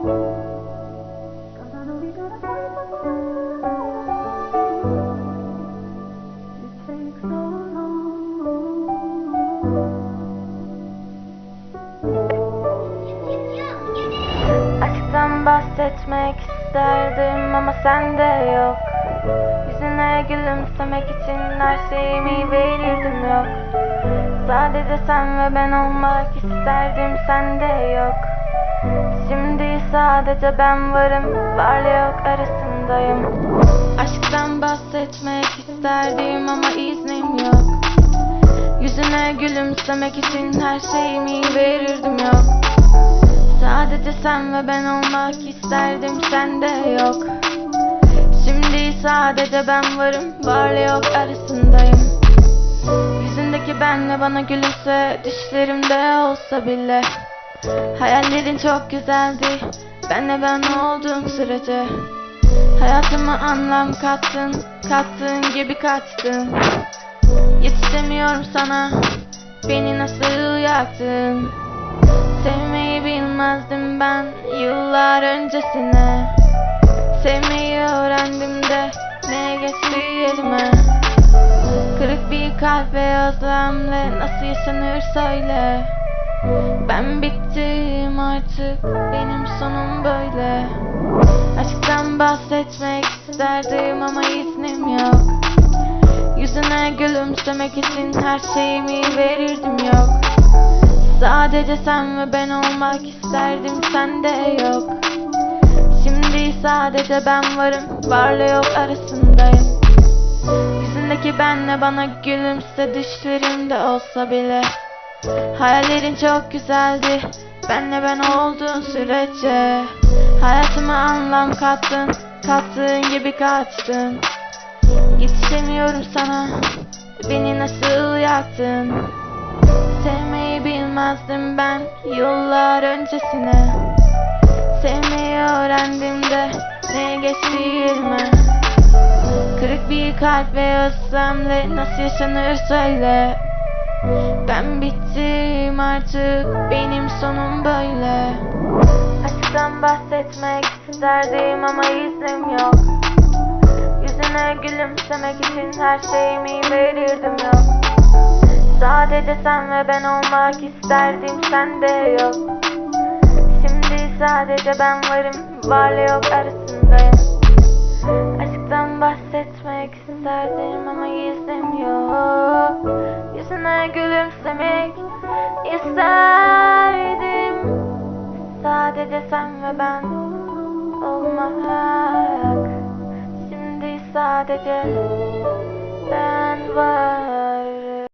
Aşktan bahsetmek isterdim ama sende yok. Yüzüne gülümsemek için her şeyimi verirdim yok. Sadece sen ve ben olmak isterdim sende yok. Şimdi sadece ben varım varlı yok arasındayım. Aşktan bahsetmek isterdim ama iznim yok. Yüzüne gülümsemek için her şeyimi verirdim yok. Sadece sen ve ben olmak isterdim sende yok. Şimdi sadece ben varım varlı yok arasındayım. Yüzündeki benle bana gülümse düşlerimde olsa bile Hayallerin çok güzeldi. Benle ben olduğum sürece Hayatıma anlam kattın kattığın gibi kaçtın Yetişemiyorum sana Beni nasıl yaktın? Sevmeyi bilmezdim ben Yıllar öncesine. Sevmeyi öğrendim de Ne geçti elime? Kırık bir kalp ve özlemle Nasıl yaşanır söyle Ben bittim artık Benim sonum böyle. Aşktan bahsetmek isterdim ama iznim yok. Yüzüne gülümsemek için her şeyimi verirdim yok. Sadece sen ve ben olmak isterdim sende yok. Şimdi sadece ben varım varlı yok arasındayım. Yüzündeki benle bana gülümse düşlerimde olsa bile Hayallerin çok güzeldi. Benle ben olduğun sürece Hayatıma anlam kattın. Kattığın gibi kaçtın. Yetişemiyorum sana. Beni nasıl yaktın? Sevmeyi bilmezdim ben Yıllar öncesine. Sevmeyi öğrendim de Ne geçti elime Kırık bir kalp ve özlemle Nasıl yaşanır söyle Ben bittim artık Benim sonum böyle. Aşktan bahsetmek isterdim ama iznim yok. Yüzüne gülümsemek için her şeyimi verirdim yok. Sadece sen ve ben olmak isterdim sende yok. Şimdi sadece ben varım varlı yok. arasındayım isterdim ama iznim yok Yüzüne gülümsemek isterdim. Sadece sen ve ben olmak. Şimdi sadece ben var